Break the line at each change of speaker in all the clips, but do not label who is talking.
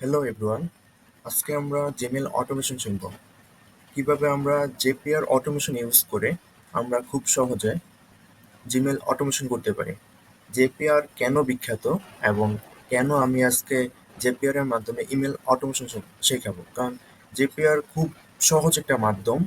Hello everyone আজকে আমরা Gmail automation শিখব কীভাবে আমরা জেপিআর অটোমেশন ইউজ করে আমরা খুব সহজে জিমেল অটোমেশন করতে পারি? জেপিআর কেন বিখ্যাত এবং কেন আমি আজকে জেপিআর এর মাধ্যমে ইমেল অটোমেশন শেখাবো? কারণ জেপিআর খুব সহজ একটা মাধ্যম।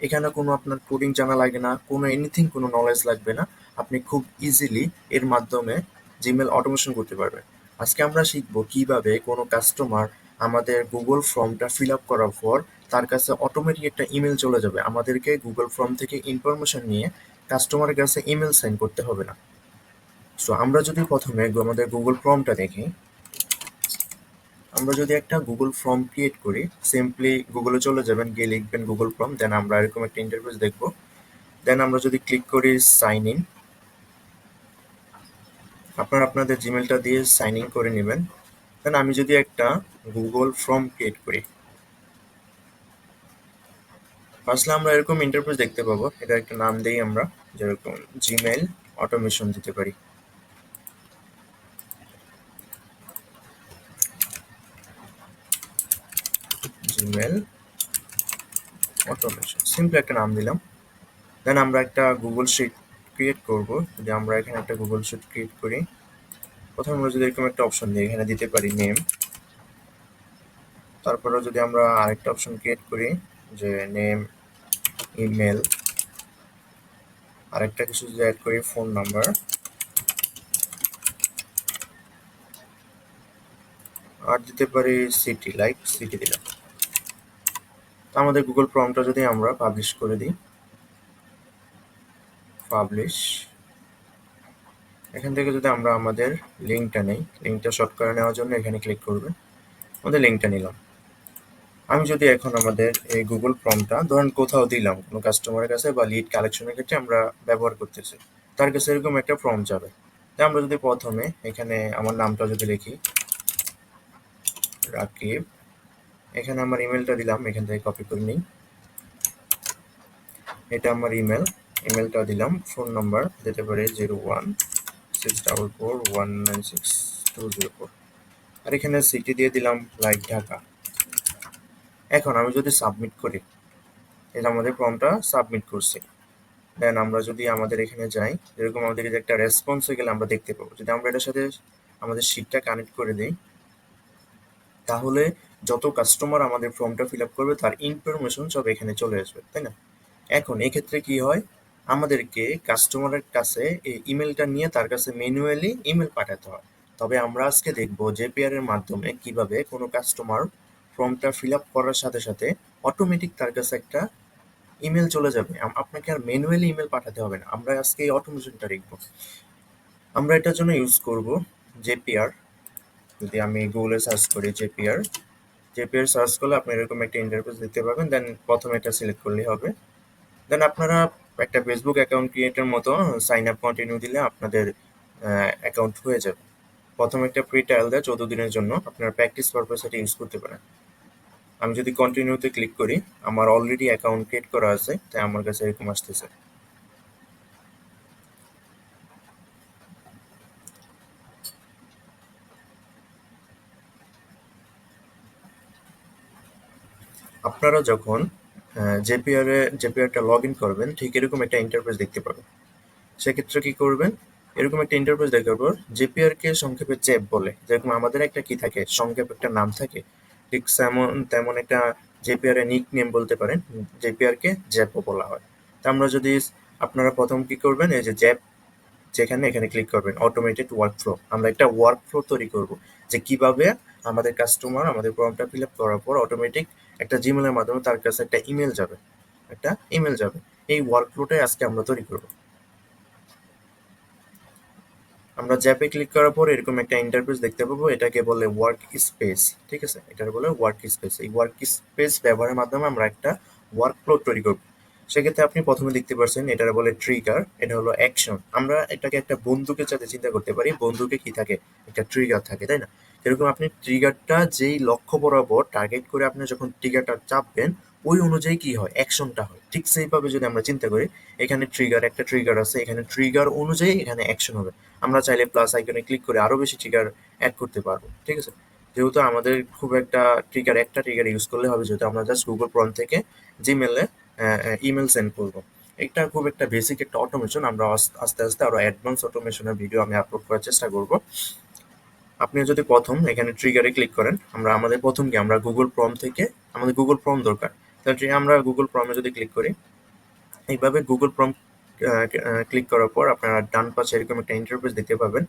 এখানে কোনো আপনার কোডিং জানা লাগে না, কোনো এনিথিং কোনো নলেজ লাগবে না। আপনি খুব ইজিলি এর মাধ্যমে জিমেল অটোমেশন করতে পারবেন। আজকে আমরা শিখব কীভাবে কোনো কাস্টমার আমাদের গুগল ফর্মটা ফিল আপ করার পর তার কাছে অটোমেটিক একটা ইমেল চলে যাবে। আমাদেরকে গুগল ফর্ম থেকে ইনফরমেশন নিয়ে কাস্টমারের কাছে ইমেল সেন্ড করতে হবে না। সো আমরা যদি প্রথমে আমাদের গুগল ফর্মটা দেখি। আমরা যদি একটা গুগল ফর্ম ক্রিয়েট করি সিম্পলি গুগলে চলে যাবেন, গিয়ে লিখবেন গুগল ফর্ম দেন আমরা এরকম একটা ইন্টারফেস দেখব। দেন আমরা যদি ক্লিক করি সাইন ইন আপনারা আপনাদের জিমেলটা দিয়ে সাইন ইন করে নেবেন। দেন আমি যদি একটা গুগল ফর্ম ক্রিয়েট করি। ফার্স্টে আমরা এরকম ইন্টারফেস দেখতে পাবো। এটা একটা নাম দেই আমরা, যেরকম জিমেল অটোমেশন দিতে পারি। জিমেল অটোমেশন সিম্পল একটা নাম দিলাম। দেন আমরা একটা গুগল শিট ক্রিয়েট করব, যদি আমরা এখানে একটা গুগল শিট ক্রিয়েট করি, প্রথমে আমরা যদি এরকম একটা অপশন দিই এখানে দিতে পারি নেম তারপরে যদি আমরা আরেকটা অপশন ক্রিয়েট করি, যে নেম ইমেল আরেকটা কিছু যদি অ্যাড করি ফোন নাম্বার আর দিতে পারি সিটি লাইক সিটি দিলাম। আমাদের গুগল ফর্মটা যদি আমরা পাবলিশ করে দিই পাবলিশ এখান থেকে যদি আমরা আমাদের লিঙ্কটা নেই লিঙ্কটা শর্ট করে নেওয়ার জন্য এখানে ক্লিক করবে। আমাদের লিঙ্কটা নিলাম। আমি যদি এখন আমাদের এই গুগল ফর্মটা ধরেন কোথাও দিলাম, কোনো কাস্টমারের কাছে বা লিড কালেকশনের ক্ষেত্রে আমরা ব্যবহার করতেছি, তার কাছে এরকম একটা ফর্ম যাবে। তাই আমরা যদি প্রথমে এখানে আমার নামটা যদি লিখি, রাকিব, এখানে আমার ইমেলটা দিলাম, এখান থেকে কপি করে নিই। এটা আমার ইমেল ইমেলটা দিলাম ফোন নাম্বার দিতে পারে zero one six double four one nine six two zero four আর এখানে সিটি দিয়ে দিলাম লাইক ঢাকা। এখন আমি যদি সাবমিট করি, এটা আমাদের ফর্মটা সাবমিট করছি। দেন আমরা যদি আমাদের এখানে যাই, যেরকম আমাদের যে একটা রেসপন্স হয়ে গেলে আমরা দেখতে পাবো। যদি আমরা এটার সাথে আমাদের শিটটা কানেক্ট করে দিই, তাহলে যত কাস্টমার আমাদের ফর্মটা ফিল আপ করবে, তার ইনফরমেশন সব এখানে চলে আসবে, তাই না? এখন এক্ষেত্রে কি হয়? আমাদেরকে কাস্টমারের কাছে এই ইমেলটা নিয়ে তার কাছে ম্যানুয়ালি ইমেল পাঠাতে হয়। তবে আমরা আজকে দেখব জেপিআর এর মাধ্যমে কীভাবে কোনো কাস্টমার ফর্মটা ফিল আপ করার সাথে সাথে অটোমেটিক তার কাছে একটা ইমেল চলে যাবে। আপনাকে আর ম্যানুয়ালি ইমেল পাঠাতে হবে না। আমরা আজকে এই অটোমেশনটা দেখব। আমরা এটার জন্য ইউজ করব জেপিআর যদি আমি গুগলে সার্চ করি জেপিআর জেপিআর সার্চ করলে আপনি এরকম একটা ইন্টারফেস দেখতে পাবেন। দেন প্রথমে এটা সিলেক্ট করলেই হবে। দেন আপনারা একটা ফেসবুক অ্যাকাউন্ট ক্রিয়েটের মতো সাইন আপ কন্টিনিউ দিলে আপনাদের অ্যাকাউন্ট হয়ে যাবে। প্রথম একটা ফ্রি ট্রায়াল দেয় চৌদ্দ দিনের জন্য। আপনারা প্র্যাকটিস পারপাস এটা ইউজ করতে পারেন। আমি যদি কন্টিনিউতে ক্লিক করি, আমার অলরেডি অ্যাকাউন্ট ক্রিয়েট করা আছে, তাই আমার কাছে এরকম আসতেছে। আপনারা যখন জেপিআর জেপিআরটা লগ ইন করবেন, ঠিক এরকম একটা ইন্টারফেস দেখতে পাবেন। সেক্ষেত্রে কি করবেন? এরকম একটা ইন্টারফেস দেখার পর জেপিআর কে সংক্ষেপে চ্যাপ বলে। যেরকম আমাদের একটা কি থাকে, সংক্ষেপ একটা নাম থাকে, ঠিক তেমন তেমন একটা জেপিআর এর নিক নেম বলতে পারেন জেপিআর কে জ্যাপও বলা হয়। তা আমরা যদি আপনারা প্রথম কি করবেন, এই যে জ্যাপ যেখানে, এখানে ক্লিক করবেন অটোমেটেড ওয়ার্কফ্লো আমরা একটা ওয়ার্কফ্লো তৈরি করব, যে কীভাবে আমাদের কাস্টমার আমাদের ফর্মটা ফিল আপ করার পর অটোমেটিক একটা জিমেলের মাধ্যমে তার কাছে একটা ইমেল যাবে, একটা ইমেল যাবে। এই ওয়ার্কফ্লোটাই আজকে আমরা তৈরি করব। আমরা জ্যাপে ক্লিক করার পর এরকম একটা ইন্টারফেস দেখতে পাবো, এটাকে বলে ওয়ার্ক স্পেস ঠিক আছে? এটার বলে ওয়ার্ক স্পেস এই ওয়ার্ক স্পেস ব্যবহারের মাধ্যমে আমরা একটা ওয়ার্ক ফ্লো তৈরি করব। সেক্ষেত্রে আপনি প্রথমে দেখতে পাচ্ছেন এটার বলে ট্রিগার এটা হলো অ্যাকশন আমরা এটাকে একটা বন্ধুকে সাথে চিন্তা করতে পারি, বন্ধুকে কি থাকে? একটা ট্রিগার থাকে, তাই না? এরকম আপনি ট্রিগারটা যেই লক্ষ্য বরাবর টার্গেট করে আপনি যখন ট্রিগারটা চাপবেন, ওই অনুযায়ী কি হয়? অ্যাকশনটা হয়। ঠিক সেইভাবে যদি আমরা চিন্তা করি, এখানে ট্রিগার একটা ট্রিগার আছে, এখানে ট্রিগার অনুযায়ী এখানে অ্যাকশন হবে। আমরা চাইলে প্লাস আইকনে ক্লিক করে আরও বেশি ট্রিগার অ্যাড করতে পারব, ঠিক আছে? যেহেতু আমাদের খুব একটা ট্রিগার একটা ট্রিগার ইউজ করলে হবে, যেহেতু আমরা জাস্ট গুগল ক্রোম থেকে জিমেলে ইমেল সেন্ড করব। এটা খুব একটা বেসিক একটা অটোমেশন আমরা আস্তে আস্তে আরও অ্যাডভান্স অটোমেশনের ভিডিও আমি আপলোড করার চেষ্টা করব। আপনি যদি প্রথম এখানে ট্রিগারে ক্লিক করেন, আমরা আমাদের প্রথম কি? আমরা গুগল ক্রোম থেকে, আমাদের গুগল ক্রোম দরকার। তাহলে আমরা গুগল ক্রমে যদি ক্লিক করি, এইভাবে গুগল ক্রোম ক্লিক করার পর আপনারা ডান পাশে এরকম একটা ইন্টারফেস দেখতে পাবেন।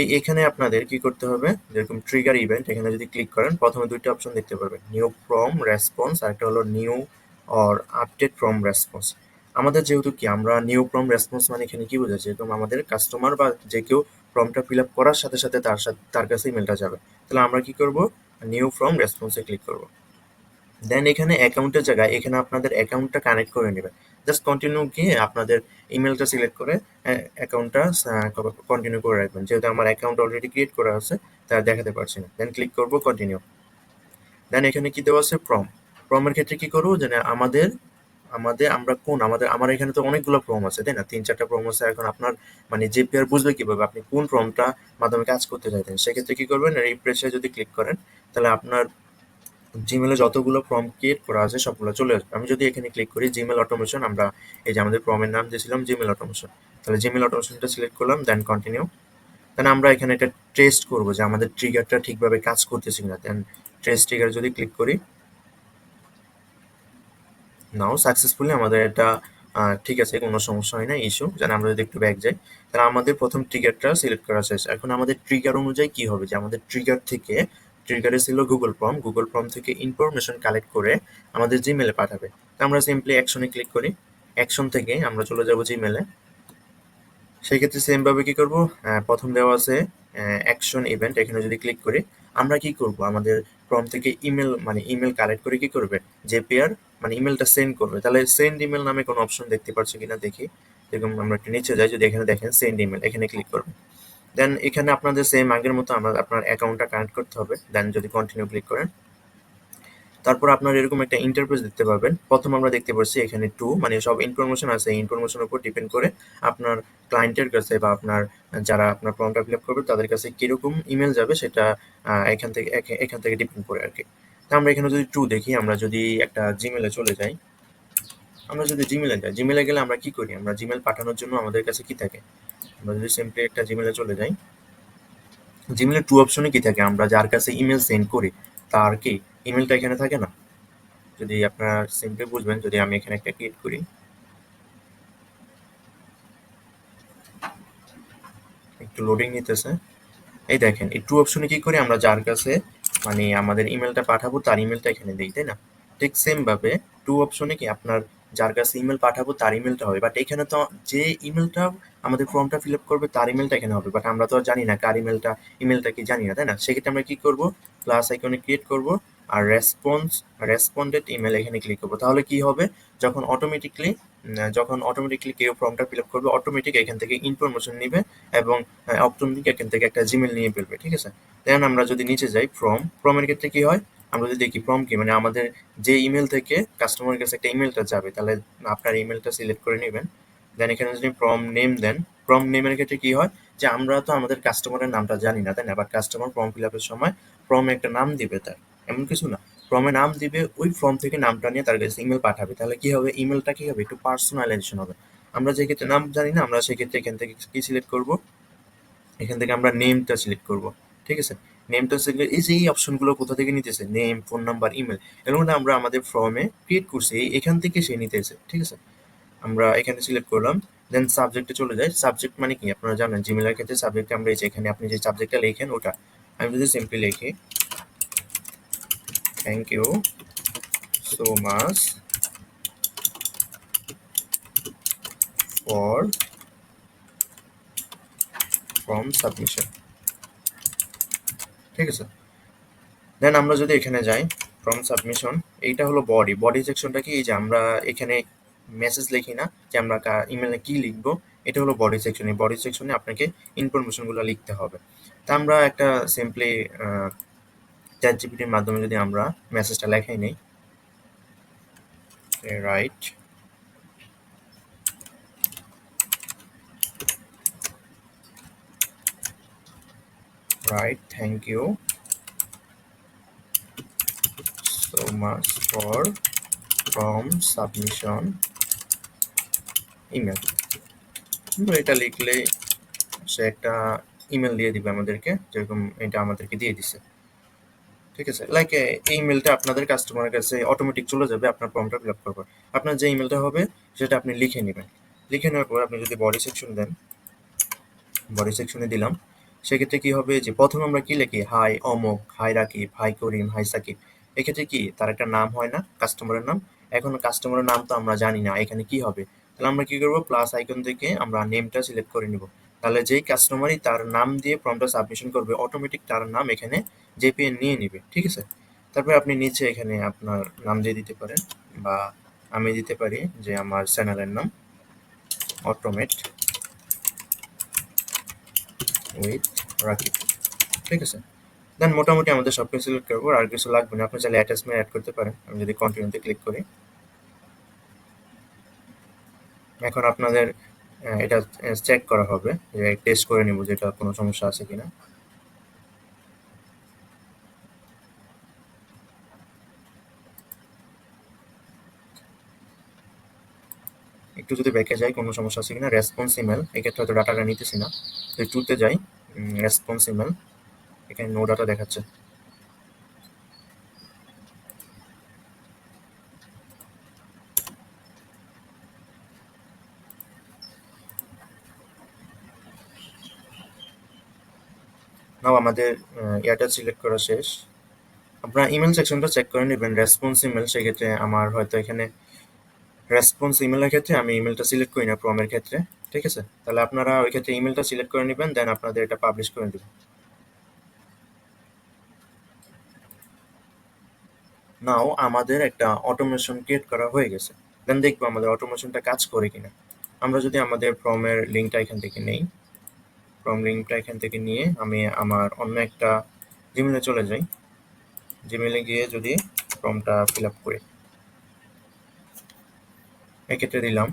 এই, এখানে আপনাদের কি করতে হবে? যেরকম ট্রিগার ইভেন্ট এখানে যদি ক্লিক করেন, প্রথমে দুইটা অপশন দেখতে পাবেন। নিউ ফ্রম রেসপন্স আর একটা হলো new or update form response আমাদের যেহেতু কি, আমরা নিউ ফ্রম রেসপন্স মানে এখানে কি বোঝাচ্ছে? যেরকম আমাদের কাস্টমার বা যে কেউ ফর্মটা ফিল আপ করার সাথে সাথে তার সাথে, তার কাছে ইমেলটা যাবে। তাহলে আমরা কি করব? নিউ ফ্রম রেসপন্সে ক্লিক করব। দেন এখানে অ্যাকাউন্টের জায়গায়, এখানে আপনাদের অ্যাকাউন্টটা কানেক্ট করে নেবেন। জাস্ট কন্টিনিউ গিয়ে আপনাদের ইমেলটা সিলেক্ট করে অ্যাকাউন্টটা কন্টিনিউ করে রাখবেন। যেহেতু আমার অ্যাকাউন্ট অলরেডি ক্রিয়েট করা আছে, তা দেখাতে পারছি না। দেন ক্লিক করব কন্টিনিউ দেন এখানে কি দেওয়া আছে? ফর্ম ফর্মের ক্ষেত্রে কি করব? যে আমাদের আমাদের, আমরা কোন? আমাদের, আমার এখানে তো অনেকগুলো ফর্ম আছে, তাই না? তিন চারটা ফর্ম আছে, এখন আপনার মানে যে পেয়ার বুঝবে কীভাবে আপনি কোন ফর্মটা মাধ্যমে কাজ করতে চাইতেন? সেক্ষেত্রে কি করবেন? রিফ্রেশে যদি ক্লিক করেন, তাহলে আপনার জিমেলে যতগুলো ফর্ম ক্রিয়েট করা আছে, সবগুলো চলে আসবে। আমি যদি এখানে ক্লিক করি জিমেল অটোমেশন আমরা এই যে আমাদের ফর্মের নাম দিয়েছিলাম জিমেল অটোমেশন তাহলে জিমেল অটোমেশনটা সিলেক্ট করলাম দেন কন্টিনিউ দেন আমরা এখানে একটা টেস্ট করব যে আমাদের ট্রিগারটা ঠিকভাবে কাজ করতেছে কিনা। দেন টেস্ট ট্রিগার যদি ক্লিক করি নাও সাকসেসফুলি আমাদের এটা ঠিক আছে, কোনো সমস্যা হয় না ইস্যু যেন আমরা যদি একটু ব্যাক যাই, তাহলে আমাদের প্রথম ট্রিগারটা সিলেক্ট করা শেষ। এখন আমাদের ট্রিগার অনুযায়ী কি হবে? যে আমাদের ট্রিগার থেকে ট্রিগারে ছিল গুগল ফর্ম গুগল ফর্ম থেকে ইনফরমেশন কালেক্ট করে আমাদের জিমেলে পাঠাবে। তো আমরা সিম্পলি অ্যাকশনে ক্লিক করি। অ্যাকশন থেকে আমরা চলে যাব জিমেলে সেই ক্ষেত্রে সেমভাবে কি করব? প্রথম দেওয়া আছে অ্যাকশন ইভেন্ট এখানে যদি ক্লিক করি আমরা কি করব? আমাদের ক্রম থেকে ইমেল মানে ইমেল কালেক্ট করে কি করবে? যে পেয়ার মানে ইমেলটা সেন্ড করবে। তাহলে সেন্ড ইমেল নামে কোনো অপশন দেখতে পাচ্ছি কিনা দেখি। যেরকম আমরা একটু নিচে যাই, যদি এখানে দেখেন সেন্ড ইমেল এখানে ক্লিক করবে। দেন এখানে আপনাদের সেম আগের মতো আমরা আপনার অ্যাকাউন্টটা কানেক্ট করতে হবে। দেন যদি কন্টিনিউ ক্লিক করেন তারপর আপনার এরকম একটা ইন্টারফেস দেখতে পাবেন প্রথম আমরা দেখতে পাচ্ছি এখানে টু মানে সব ইনফরমেশন আছে। এই ইনফরমেশনের উপর ডিপেন্ড করে আপনার ক্লায়েন্টের কাছে বা আপনার যারা আপনার ফর্মটা ফিল আপ করবে, তাদের কাছে কীরকম ইমেল যাবে সেটা এখান থেকে এখান থেকে ডিপেন্ড করে আর কি। তা আমরা এখানে যদি টু দেখি, আমরা যদি একটা জিমেলে চলে যাই, আমরা যদি জিমেলে যাই জিমেলে গেলে আমরা কি করি? আমরা জিমেল পাঠানোর জন্য আমাদের কাছে কি থাকে? আমরা যদি সিম্পলি একটা জিমেলে চলে যাই জিমেলে টু অপশনে কি থাকে? আমরা যার কাছে ইমেল সেন্ড করি, তার কি? ইমেলটা এখানে থাকে না? যদি আপনারা সিম্পলি বুঝবেন, যদি আমি এখানে একটা ক্লিক করি। একটু লোডিং নিতেছে। এই দেখেন, এই টু অপশনে কি করি? আমরা যার কাছে মানে আমাদের ইমেলটা পাঠাবো, তার ইমেলটা এখানে দিই, তাই না? ঠিক সেম ভাবে টু অপশনে কি আপনার যার কাছে ইমেল পাঠাবো, তার ইমেলটা হবে। বাট এখানে তো যে ইমেলটা আমাদের ফর্মটা ফিল আপ করবে, তার ইমেলটা এখানে হবে। বাট আমরা তো জানি না কার ইমেলটা ইমেলটা কি জানি না, তাই না? সেক্ষেত্রে আমরা কি করব? প্লাস আইকনে ক্রিয়েট করব। আর রেসপন্স রেসপন্ডেড ইমেল এখানে ক্লিক করব। তাহলে কি হবে? যখন অটোমেটিকলি যখন অটোমেটিকলি কেউ ফর্মটা ফিল আপ করবে অটোমেটিক এখান থেকে ইনফরমেশন নিবে এবং অটোমেটিক এখান থেকে একটা জিমেল নিয়ে ফেলবে, ঠিক আছে? দেন আমরা যদি নিচে যাই ফর্ম ফর্মের ক্ষেত্রে কি হয়? আমরা যদি দেখি ফর্ম কি মানে আমাদের যে ইমেল থেকে কাস্টমারের কাছে একটা ইমেলটা যাবে, তাহলে আপনার ইমেলটা সিলেক্ট করে নেবেন। দেন এখানে যদি ফর্ম নেম দেন ফর্ম নেমের ক্ষেত্রে কি হয়? যে আমরা তো আমাদের কাস্টমারের নামটা জানি না, তাই না? বাট কাস্টমার ফর্ম ফিল আপের সময় ফর্মে একটা নাম দিবে তার। এমন কিছু না। ফর্মে নাম দিবে, ওই ফর্ম থেকে নামটা নিয়ে তার কাছে ইমেল পাঠাবে। তাহলে কি হবে? ইমেলটা কি হবে? একটু পার্সোনালাইজেশন হবে। আমরা যে ক্ষেত্রে নাম জানি না, আমরা সেক্ষেত্রে এখান থেকে কি সিলেক্ট করব? এখান থেকে আমরা নেমটা সিলেক্ট করব। ঠিক আছে? নেমটা সিলেক্ট এই যে এই অপশনগুলো কোথা থেকে নিতেছে? নেম ফোন নাম্বার ইমেল মধ্যে আমরা আমাদের ফর্মে ক্রিয়েট করছি। এই এখান থেকে সে নিতেছে। ঠিক আছে? আমরা এখানে সিলেক্ট করলাম। দেন সাবজেক্টে চলে যাই। সাবজেক্ট মানে কি? আপনারা জানেন জিমেলের ক্ষেত্রে সাবজেক্টে আমরা এই যে এখানে আপনি যে সাবজেক্টটা লেখেন, ওটা। আমি যদি সিম্পলি লিখি thank you so much for from submission. ঠিক আছে? দেন আমরা যদি এখানে যাই ফ্রম সাবমিশন এইটা হলো বডি বডি সেকশনটা কি? এই যে আমরা এখানে মেসেজ লিখি না, যে আমরা ইমেলে কি লিখব, এটা হলো বডি সেকশন এই বডি সেকশনে আপনাকে ইনফরমেশনগুলো লিখতে হবে। তা আমরা একটা সিম্পলি চ্যাট জিপিটির মাধ্যমে যদি আমরা মেসেজটা লেখাই নেই right right, thank you much for form submission email. এটা লিখলে সে একটা ইমেল দিয়ে দিবে আমাদেরকে, যেরকম এটা আমাদেরকে দিয়ে দিছে। ঠিক আছে? লাইক এই ইমেলটা আপনাদের কাস্টমারের কাছে অটোমেটিক চলে যাবে, আপনার ফর্মটা ফিল আপ করবার আপনার যে ইমেলটা হবে, সেটা আপনি লিখে নেবেন। লিখে নেওয়ার পর আপনি যদি বডি সেকশন দেন বডি সেকশনে দিলাম, সেক্ষেত্রে কি হবে যে, প্রথম আমরা কি লিখি? হাই অমক hi Rakib hi Karim hi Sakib. এক্ষেত্রে কি, তার একটা নাম হয় না কাস্টমারের নাম। এখন কাস্টমারের নাম তো আমরা জানি না, এখানে কি হবে? তাহলে আমরা কি করব? প্লাস আইকন থেকে আমরা নেমটা সিলেক্ট করে নিব। তাহলে যেই কাস্টমারই তার নাম দিয়ে ফর্মটা সাবমিশন করবে অটোমেটিক তার নাম এখানে জেপিএন নিয়ে নিবে, ঠিক আছে? তারপরে আপনি নিচে এখানে আপনার নাম দিয়ে দিতে পারেন বা আমি দিতে পারি যে আমার চ্যানেলের নাম অটোমেট উইথ রাকিব ঠিক আছে? দেন মোটামুটি আমাদের সব কিছু সিলেক্ট করব, আর কিছু লাগবে না। আপনি চাইলে অ্যাটাচমেন্ট অ্যাড করতে পারেন। আমি যদি কন্টিনিউতে ক্লিক করি। এখন আপনাদের এটা চেক করা হবে যে টেস্ট করে নিব যেটা কোনো সমস্যা আছে কিনা। একটু যদি ব্যাকে যাই, কোনো সমস্যা আছে কিনা? রেসপন্স ইমেল এক্ষেত্রে হয়তো ডাটাটা নিতেছি না। তো টুতে যাই। রেসপন্স ইমেল এখানে নো ডাটা দেখাচ্ছে। নাও আমাদের ইয়াটা সিলেক্ট করা শেষ। আপনার ইমেল সেকশনটা চেক করে নেবেন রেসপন্স ইমেল সেক্ষেত্রে আমার হয়তো এখানে রেসপন্স ইমেলের ক্ষেত্রে আমি ইমেলটা সিলেক্ট করি না প্রমের ক্ষেত্রে, ঠিক আছে? তাহলে আপনারা ওই ক্ষেত্রে ইমেলটা সিলেক্ট করে নেবেন দেন আপনাদের এটা পাবলিশ করে দেবেন নাও আমাদের একটা অটোমেশন ক্রিয়েট করা হয়ে গেছে। দেন দেখব আমাদের অটোমেশনটা কাজ করে কিনা। আমরা যদি আমাদের ফর্মের লিঙ্কটা এখান থেকে নেই ফর্ম লিঙ্কটা এখান থেকে নিয়ে আমি আমার অন্য একটা জিমেলে চলে যাই। জিমেলে গিয়ে যদি ফর্মটা ফিল আপ করি। এক্ষেত্রে দিলাম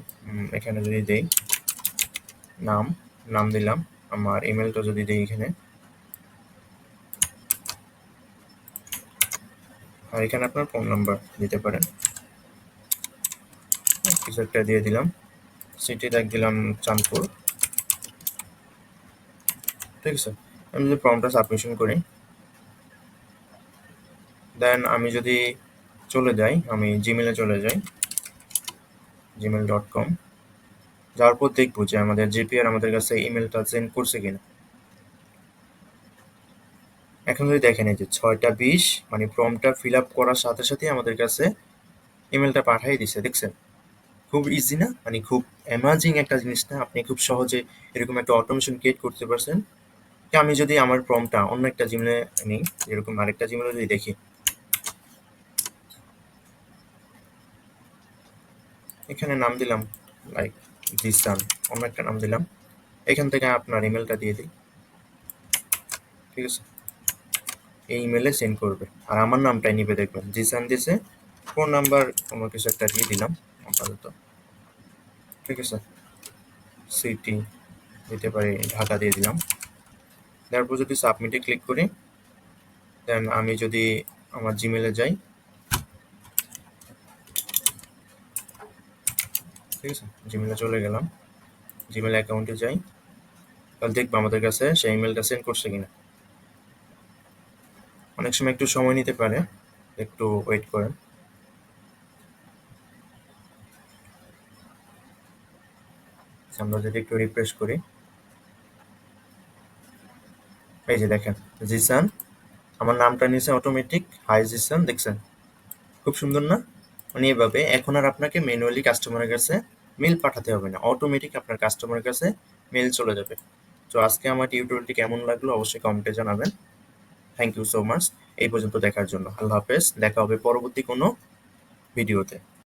এখানে যদি দেই, নাম নাম দিলাম, আমার ইমেলটা যদি দিই এখানে। আর এখানে আপনার ফোন নাম্বার দিতে পারেন। কিছু একটা দিয়ে দিলাম। সিটি দেখ দিলাম চাঁদপুর। ঠিক আছে, আমি যদি ফর্মটা সাবমিশন করি। দেন আমি যদি চলে যাই, আমি জিমেলে চলে যাই। জিমেল ডট কম যাওয়ার পর দেখব যে আমাদের জিপিআর আমাদের কাছে ইমেলটা সেন্ড করছে কিনা। এখন যদি দেখেন এই যে ছয়টা বিশ মানে ফর্মটা ফিল আপ করার সাথে সাথে আমাদের কাছে ইমেলটা পাঠিয়ে দিছে, দেখছেন? খুব ইজি না? মানে খুব অ্যামাজিং একটা জিনিস না? আপনি খুব সহজে এরকম একটা অটোমেশন ক্রিয়েট করতে পারছেন। আমি যদি আমার ফর্মটা অন্য একটা জিমেলে নিই এরকম আরেকটা জিমেলে যদি দেখি এখানে নাম দিলাম লাইক জিসান, অন্য একটা নাম দিলাম। এখান থেকে আপনার ইমেলটা দিয়ে দিই। ঠিক আছে? এই ইমেলে সেন্ড করবে। আর আমার নামটাই নিবে দেখবেন। জিসান দিয়েছে ফোন নাম্বার কোনো কিছু একটা দিয়ে দিলাম আপাতত। ঠিক আছে? সিটি দিতে পারি, ঢাকা দিয়ে দিলাম। তারপর যদি সাবমিটে ক্লিক করি দেন আমি যদি আমার জিমেলে যাই ঠিক আছে? জিমেলে চলে গেলাম। জিমেল অ্যাকাউন্টে যাই। তাহলে দেখব আমাদের কাছে সেই ইমেলটা সেন্ড করছে কিনা। অনেক সময় একটু সময় নিতে পারে। একটু ওয়েট করেন। আমরা যদি একটু রিফ্রেশ করি। এই যে দেখেন জিসান আমার নামটা নিয়েছে অটোমেটিক হাই জিসান দেখছেন? খুব সুন্দর না? মানে এভাবে। এখন আর আপনাকে ম্যানুয়ালি কাস্টমারের কাছে মেল পাঠাতে হবে না। অটোমেটিক আপনার কাস্টমারের কাছে মেল চলে যাবে। তো আজকে আমার টিউটোরিয়ালটি কেমন লাগল অবশ্যই কমেন্টে জানাবেন। থ্যাংক ইউ সো মাচ এই পর্যন্ত দেখার জন্য। আল্লাহ হাফেজ। দেখা হবে পরবর্তী কোনো ভিডিওতে